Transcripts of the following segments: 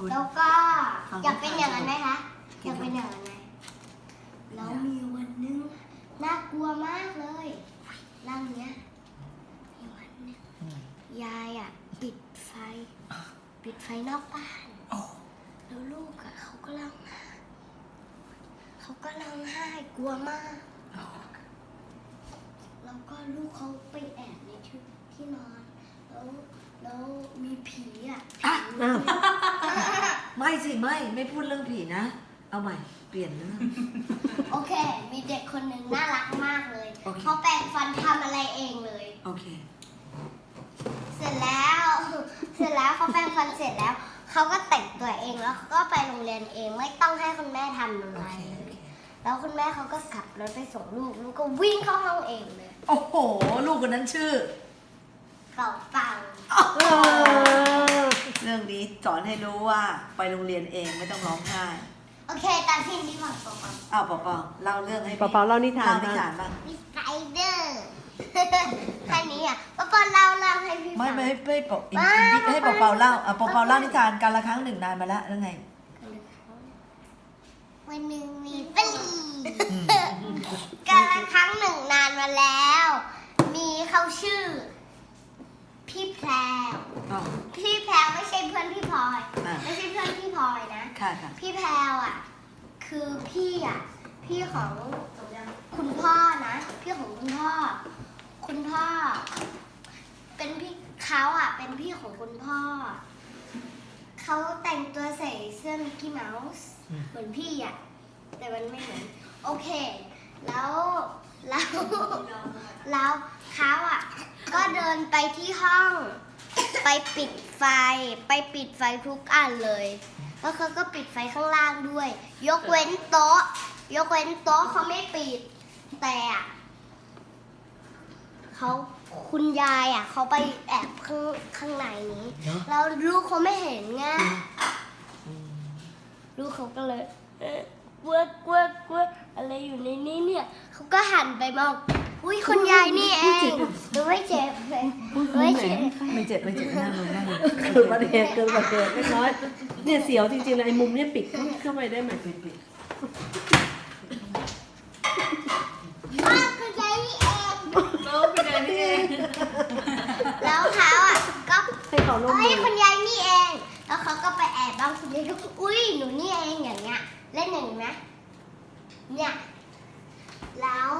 คุณ แล้วก็ของอยากเป็นอย่างนั้นไหมคะกิอนยากเป็นอย่างนั้นไหมแล้วมีวันหนึงน่ากลัวมากเลยร่างเนี้ยมีวันหนึงอืมยายอะปิดไฟ ปิดไฟนอกบ้าน โอ้ แล้วลูกอะเขาก็ร้องไห้เขาก็ร้องไห้กลัวมาก แล้วก็ลูกเขาไปแอบในชุดที่นอน แล้วแล้วมีผีอะอะอ้าว ไม่สิไม่ไม่พูดเรื่องผีนะ เอาใหม่ เปลี่ยนเรื่อง โอเค มีเด็กคนหนึ่งน่ารักมากเลย โอเค เขาแปรงฟันทำอะไรเองเลย โอเค เสร็จแล้ว เสร็จแล้วเขาแปรงฟันเสร็จแล้ว เขาก็แต่งตัวเองแล้วเขาก็ไปโรงเรียนเองไม่ต้องให้คุณแม่ทำอะโอไรเคโอเคแล้วคุณแม่เขาก็ขับรถไปส่งลูกลูกก็วิ่งเข้าห้องเองเลย โอ้โห ลูกคนนั้นชื่อเป่าเป่าเออเรื่องนี้สอนให้รู้ว่าไปโรงเรียนเองไม่ต้องร้องไห้โอเคตามที่นี่ก่อนก่อนอ้าวปอปอเล่าเรื่องให้พี่เปาๆเล่านิทานเล่านิบ้างทานบ้างมีสไปเดอร์ แค่นี้อะป้าปอนเล่าเล่าให้พี่ฟัง ไม่ไม่ไม่ปอไม่ให้ปอเปาเล่าอะปอเปาเล่านิทานการละครั้งหนึ่งนานมาแล้วเรื่องไง วันหนึ่งมีปลีกันละครั้งหนึ่งนานมาแล้ว มีเขาชื่อ พี่แพรวอ๋อพี่ ค่ะค่ะ พี่แพรวอะ คือพี่อะ พี่ของคุณพ่อนะ พี่ของคุณพ่อ คุณพ่อ เป็นพี่เขาอะ เป็นพี่ของคุณพ่อ เขาแต่งตัวใส่เสื้อมิกกี้เมาส์เหมือนพี่อะ แต่มันไม่เหมือน โอเค แล้ว แล้ว แล้วเขาอะ ก็เดินไปที่ห้อง ไปปิดไฟ ไปปิดไฟทุกอันเลย แล้วเขาก็ปิดไฟข้างล่างด้วย ยกเว้นโต๊ะ ยกเว้นโต๊ะเขาไม่ปิด แต่อะเขาคุณยายอะเขาไปแอบข้างข้างในนี้เนอะแล้วลูกเขาไม่เห็นไงลูกเขาก็เลยเอ๊ะกลัวกลัวกลัวอะไรอยู่ในนี้เนี่ยเขาก็หันไปมอง อุ้ยคุณยายนี่เองหนูไม่เจ็บเลยไม่เจ็บไม่เจ็บไม่เจ็บนั่งลงนั่งลงเกิดอุบัติเหตุเกิดอุบัติเหตุเล็กน้อยเนี่ยเสียวจริงๆเลยไอ้มุมเนี่ยปิดเข้าไปได้ไหมปิดปิดอ้าวคุณยายนี่เองน้องเป็นอะไรนี่เองแล้วเขาอะก็ให้เขาลงเอ้มืยอคุณยายนี่เอง แล้วเขาก็ไปแอบบ้างคุณยายก็อุ้ยหนูนี่เองอย่างเงี้ยเล่นอย่างนี้ไหมเนี่ยแล้ว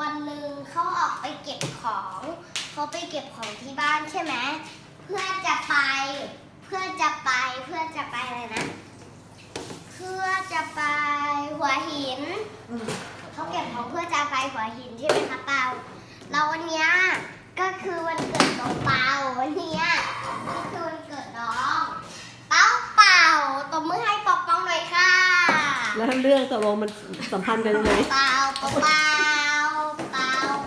วันหนึ่งเขาออก ไปเก็บของเขาไปเก็บของที่บ้านใช่ไหมเพื่อจะไป เพื่อจะไปเพื่อจะไปอะไรนะ เพื่อจะไปหัวหินอืมเขาเก็บของเพื่อจะไปหัวหินใช่ไหมคะเปาแล้ววันเนี้ยก็คือวันเกิดน้องเปาวันเนี้ยก็คือวันเกิดน้อง เปาเปาตบมือให้ปอกป้องหน่อยค่ะ แล้วเรื่องตกลงมันสัมพันธ์กันยังไงเปาเปาเปา